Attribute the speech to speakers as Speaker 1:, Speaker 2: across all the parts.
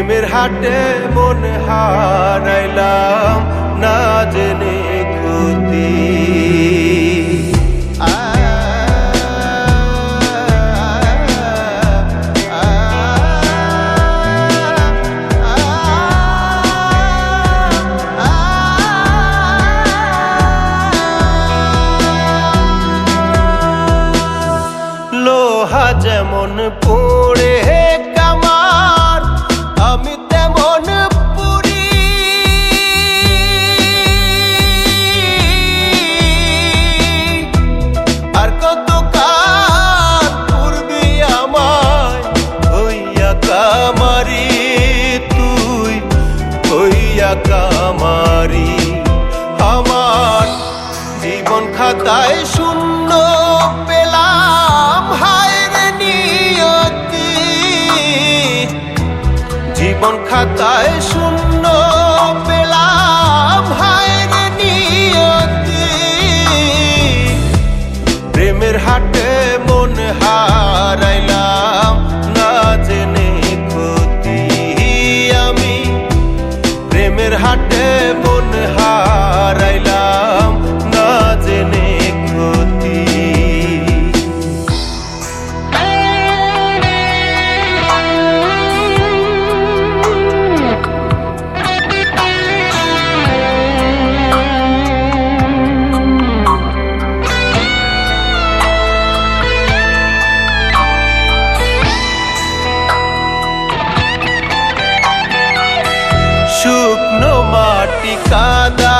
Speaker 1: প্রেমের হাটে মন হারাইলাম না জেনে ক্ষতি। লোহা যেমন পড়ে কামারি তুই হইয়া কামারি আমার জীবন খাতায় শূন্য পেলাম হায় নিয়তি। জীবন খাতায় শূন্য de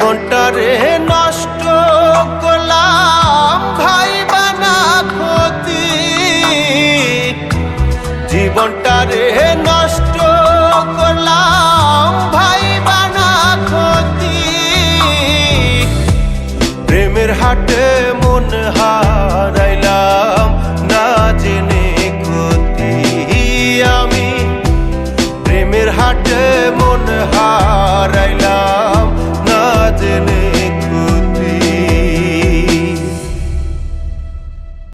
Speaker 1: জীবনটা রে নষ্ট করলাম ভাই বানা ক্ষতি। জীবনটা রে নষ্ট